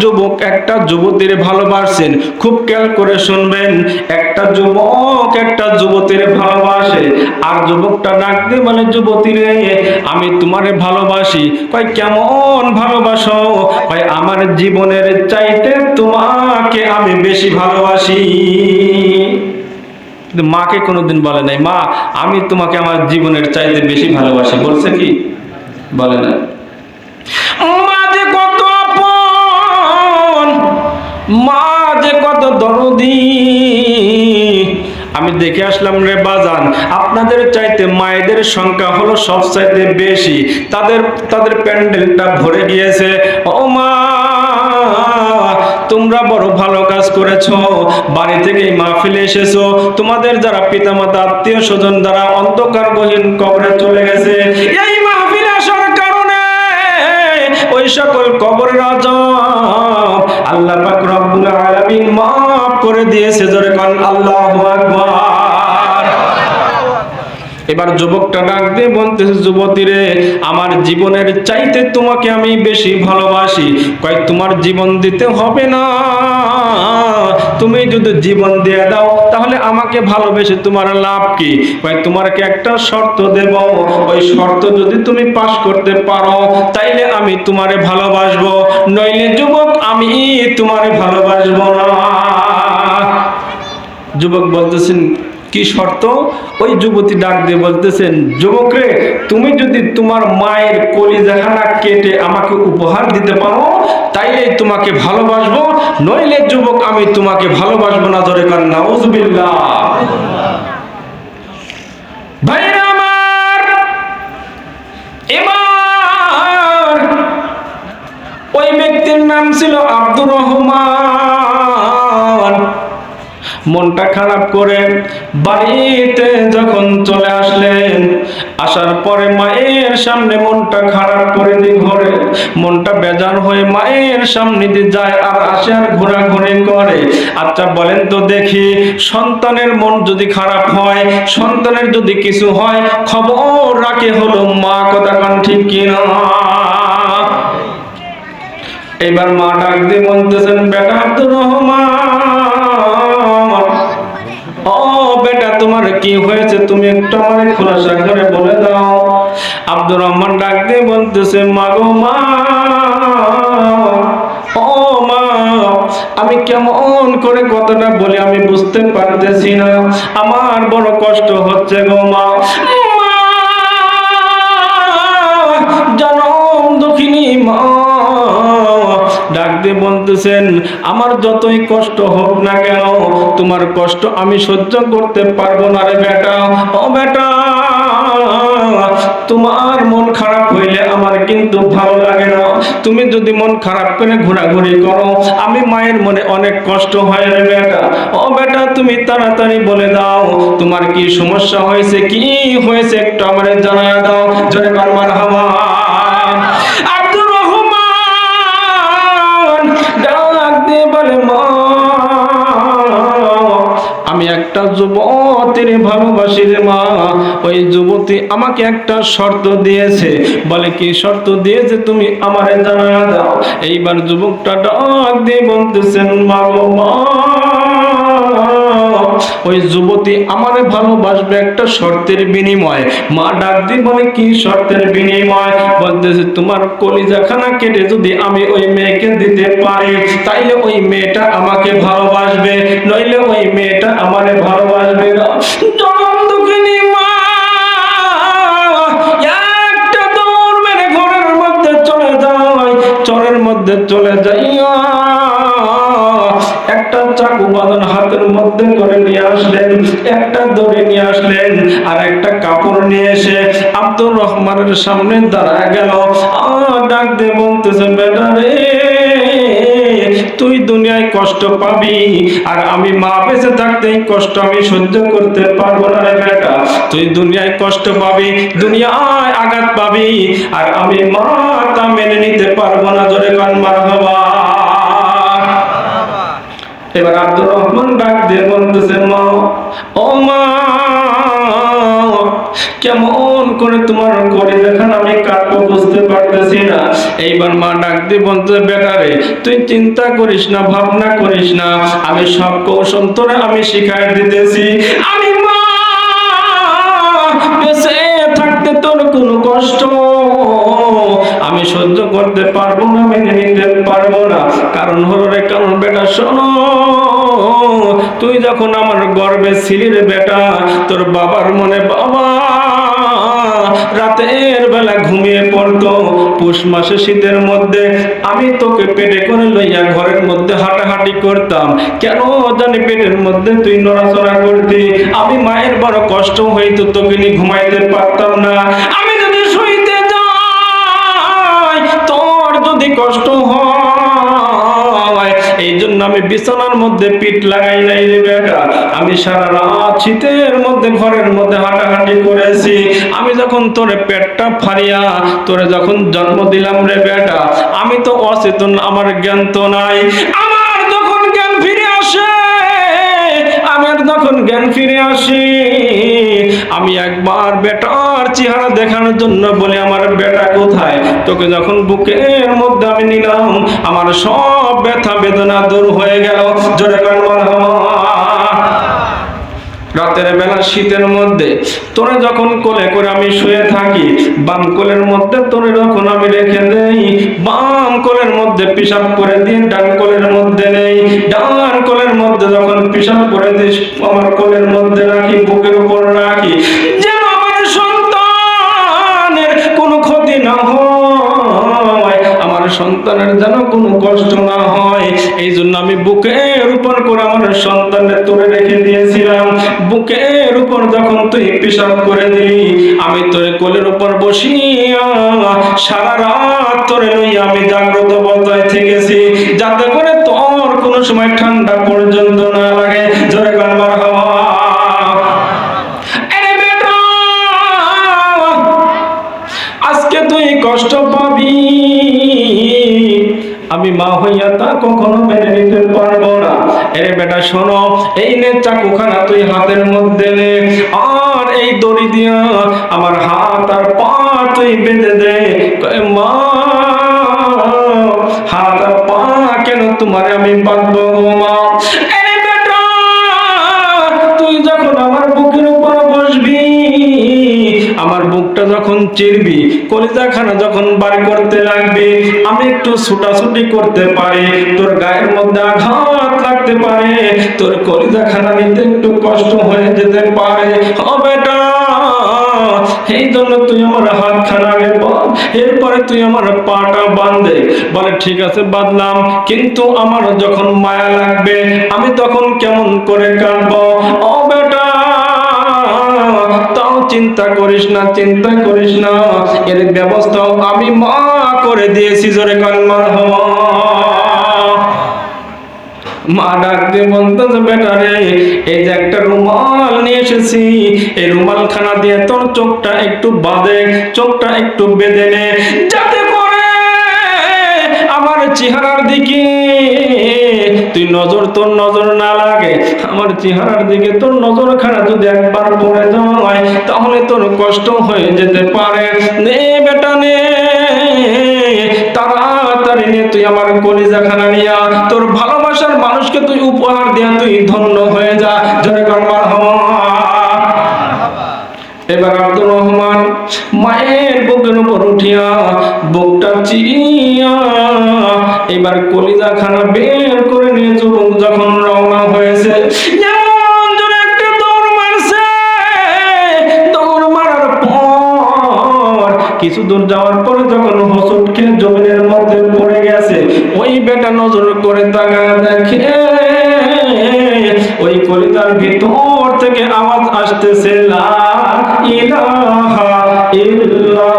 যুবক একটা যুবতীর ভালোবাসেন। খুব খেয়াল করে শুনবেন, একটা যুবক একটা যুবতীর ভালোবাসে। আর যুবকটা ডাক দিয়ে বলে, যুবতী রে, আমি তোমারে ভালোবাসি। কয়, কেমন ভালোবাসো? কয়, আমার জীবনের চাইতে তোমাকে আমি বেশি ভালোবাসি। কিন্তু মাকে কোনোদিন বলে নাই, মা, আমি তোমাকে আমার জীবনের চাইতে বেশি ভালোবাসি। বলছে কি? বলে না। মা যে কত দরদি। আমি দেখে আসলাম রে বাজান, আপনাদের চাইতে মায়েদের সংখ্যা হলো সব চাইতে বেশি। তাদের তাদের প্যান্ডেলটা ভরে গিয়েছে। ও মা, তোমরা বড় ভালো কাজ করেছ, বাড়ি থেকে মাহফিলে এসেছ। তোমাদের যারা পিতামাতা আত্মীয় স্বজন যারা অন্ধকার গহীন কবরে চলে গেছে, এই মাহফিলে আসার কারণে ওই সকল কবরের আজব আল্লাহ করে দিয়েছে জোরে কোন, আল্লাহু এবার যুবকটা ডাক দিয়ে বলতেছে, যুবতী রে, আমার জীবনের চাইতে তোমাকে আমি বেশি ভালোবাসি। কয়, তোমার জীবন দিতে হবে না। তুমি যদি জীবন দিয়ে দাও, তাহলে আমাকে ভালোবেসে তোমার লাভ কি? কয় তোমাকে একটা শর্ত দেব। ওই শর্ত যদি তুমি পাশ করতে পারো, তাইলে আমি তোমারে ভালোবাসবো। নইলে যুবক, আমি তোমারে ভালোবাসবো না। যুবক বলতেছেন, কি শর্ত? ওই যুবতী ডাক দিয়ে বলতেছেন, যুবক রে, তুমি যদি তোমার মায়ের কলিজাখানা কেটে আমাকে উপহার দিতে পারো তাইলে তোমাকে ভালোবাসবো, নইলে যুবক আমি তোমাকে ভালোবাসবো না ধরে কান আমার, এবার ওই ব্যক্তির নাম ছিল আব্দুর রহমান। মনটা খারাপ করে বাড়িতে যখন চলে আসলেন, আসার পরে মায়ের সামনে মনটা খারাপ করে দিয়ে ঘরে, মনটা বেজার হয়ে মায়ের সামনে দিয়ে যায় আর আসে আর ঘোরাঘুরি করে। আচ্ছা বলেন তো দেখি, সন্তানের মন যদি খারাপ হয়, সন্তানের যদি কিছু হয়, খবর রাখে হলো মা, কথা কান ঠিক কিনা? এবার মা ডাক দিয়ে বলতেছেন বেটা আব্দুর রহমান। ও বেটা তোমার কি হয়েছে? তুমি একটু বলে আব্দুর রহমান ও মা আমি কেমন করে কথাটা বলি আমি বুঝতে পারতেছি না। আমার বড় কষ্ট হচ্ছে গো মা। মা, জনম দুঃখিনী মা ডাক দিয়ে বলতেছেন, আমার যতই কষ্ট হোক না কেন, তোমার কষ্ট আমি সহ্য করতে পারব না রে বেটা। ও বেটা, তোমার মন খারাপ হইলে আমার কিন্তু ভালো লাগে না। তুমি যদি মন খারাপ করে ঘোরাঘুরি করো, আমি মায়ের মনে অনেক কষ্ট হয় রে বেটা। ও বেটা, তুমি তাড়াতাড়ি বলে দাও, তোমার কি সমস্যা হয়েছে? কি হয়েছে একটু আমার জানায় দাও। জয় কারবার হাওয়া। একটা যুবতীর ভালোবাসি রে মা। ওই যুবতী আমাকে একটা শর্ত দিয়েছে। বলে, কি শর্ত দিয়েছে তুমি আমারে জানা দাও? এইবার যুবকটা ডাক দিয়ে বলতেছেন, মা মা। ওই যুবতী আমারে ভালোবাসবে একটা শর্তের বিনিময়। মা ডাক দিয়ে বলে, কি শর্তের বিনিময়? বলতেছে, তোমার কলিজাখানা কেটে যদি আমি ওই মেয়েকে দিতে পারি, তাইলে ওই মেয়েটা আমাকে ভালোবাসবে, নইলে ওই মেয়েটা আমারে ভালোবাসবে একটা দৌড় মেরে ঘরের মধ্যে চলে যায়। চরের মধ্যে চলে যাইয়া একটা চাকু বাঁধন হাতের মধ্যে করে নিয়ে আসলেন, একটা দড়ি নিয়ে আসলেন, আর একটা কাপড় নিয়ে এসে আব্দুর রহমানের সামনে দাঁড়ায় গেল। ডাক বলতেছে বেটা রে, তুই দুনিয়ায় কষ্ট পাবি, আর আমি মা বেঁচে থাকতে কষ্ট আমি সহ্য করতে পারব না রে বেটা। তুই দুনিয়ায় কষ্ট পাবি, দুনিয়ায় আঘাত পাবি, আর আমি মা তা মেনে নিতে পারব না। জোরে কান মার বাবা রহমান বলতেছে মা। ও মা, কেমন করে তোমার করে আমি বুঝতে পারতেছি না। এইবার মা ডাক দিয়ে বলতে বেটারে তুই চিন্তা করিস না, ভাবনা করিস না। আমি সব কৌশল তোরে আমি শিখাই দিতেছি। আমি মা থাকতে তোর কোনো কষ্ট। আমি সহ্য করতে পারব না, মেনে নিতে পারব না। কারণ হলো রে, কারণ বেটা, শোনো। তুই যখন আমার গর্বে ছিলি রে বেটা, তোর বাবার মনে বাবা, রাতের বেলা ঘুমিয়ে পড়তো। পুষ মাসে শীতের মধ্যে আমি তোকে পেটে করে লইয়া ঘরের মধ্যে হাঁটাহাঁটি করতাম। কেন জানি পেটের মধ্যে তুই নড়াচড়া করতি। আমি মায়ের বড় কষ্ট হইতো, তোকে নিয়ে ঘুমাইতে পারতাম না। আমি বিছানার মধ্যে পিঠ লাগাই নাই রে বেটা। আমি সারা রাত শীতের মধ্যে, ঘরের মধ্যে হাঁটাহাঁটি করেছি। আমি যখন তোরে পেটটা ফারিয়া তোরে যখন জন্ম দিলাম রে বেটা, আমি তো অচেতন, আমার জ্ঞান তো নাই। আমার যখন জ্ঞান ফিরে আসে, আমার যখন জ্ঞান ফিরে আসি আমি একবার বেটার চেহারা দেখানোর জন্য বলে, আমার বেটা কোথায়? তোকে যখন বুকের মধ্যে আমি নিলাম, আমার সব ব্যথা বেদনা দূর হয়ে গেল। জোরে রাতের বেলা শীতের মধ্যে তোরে যখন কোলে করে আমি শুয়ে থাকি, বাম কোলের মধ্যে তোরে যখন আমি রেখে দেই, বাম কোলের মধ্যে পিসাব করে দিয়ে ডান কোলের মধ্যে নেই। ডান কোলের মধ্যে যখন পিসাব করে দিস, আমার কোলের মধ্যে রাখি, বুকের উপর রাখি। যেন আমার সন্তানের কোনো ক্ষতি না হয়, আমার সন্তানের যেন কোনো কষ্ট না হয়। এই জন্য আমি বুকের উপর করে আমার সন্তানের তোরে রেখে দিয়েছিলাম। বুকের উপর যখন তুই পেশাব করে দিলি, আমি তোর কোলের উপর বসিয়া সারা রাত তোরে লই আমি জাগ্রত অবস্থায় থেকেছি। যাতে করে সময় ঠান্ডা পর্যন্ত না লাগে, জোরে গান আজকে তুই কষ্ট পাবি। আমি মা হইয়া তা কখনো মেনে নিতে পারব না। এরে বেটা, শোনো, এই নে চাকুখানা তুই হাতের মধ্যে নে। আর এই দড়ি দিয়া আমার হাত আর পা তুই বেঁধে দে। মা, হাত আর কেন তোমার আমি বাঁধবো তুই যখন আমার বুকের উপর বসবি, আমার বুকটা যখন চিরবি, কলিজাখানা যখন বার করতে লাগবে, আমি একটু ছুটাছুটি করতে পারি, তোর গায়ের মধ্যে আঘাত লাগতে পারে, তোর কলিজাখানা নিতে একটু কষ্ট হয়ে যেতে পারে। ও বেটা এই জন্য তুই আমার হাত আগে বাঁধ এরপরে তুই আমার পাটা বাঁধে। বলে, ঠিক আছে, বাঁধলাম। কিন্তু আমার যখন মায়া লাগবে, আমি তখন কেমন করে কাঁদবো? ও বেটা, তাও চিন্তা করিস না, চিন্তা করিস না। এর ব্যবস্থাও আমি মা করে দিয়েছি, জোরে কলমার মা ডাক দিয়ে বলতেছে বেটা রে, এই যে একটা রুমাল নিয়ে এসেছি। এই রুমাল খানা দিয়ে তোর চোখটা একটু বাঁধে, চোখটা একটু বেঁধে নে। যাতে করে আমার চেহারার দিকে তুই নজর, তোর নজর না লাগে। আমার চেহারার দিকে তোর নজর খানা যদি একবার পড়ে যায়, তাহলে তোর কষ্ট হয়ে যেতে পারে। নে বেটা, নে। তাড়াতাড়ি নে, তুই আমার কলিজা খানা নিয়া, তোর ভালোবাসার মানুষকে তুই উপহার দিয়া তুই ধন্য হয়ে যা। জয় কর্মার এবার আব্দুর রহমান মায়ের বুকের উপর উঠিয়া বুকটা চিরিয়া এবার কলিজা খানা বের করে নিয়ে যুবক যখন রওনা হয়েছে কিছু দূর যাওয়ার পরে যখন হোসট খেয়ে গেছে বেটা নজর করে তাকায় দেখে ওই কলিতার ভিতর থেকে আওয়াজ আসতেছে লা ইলাহা ইল্লাল্লাহ।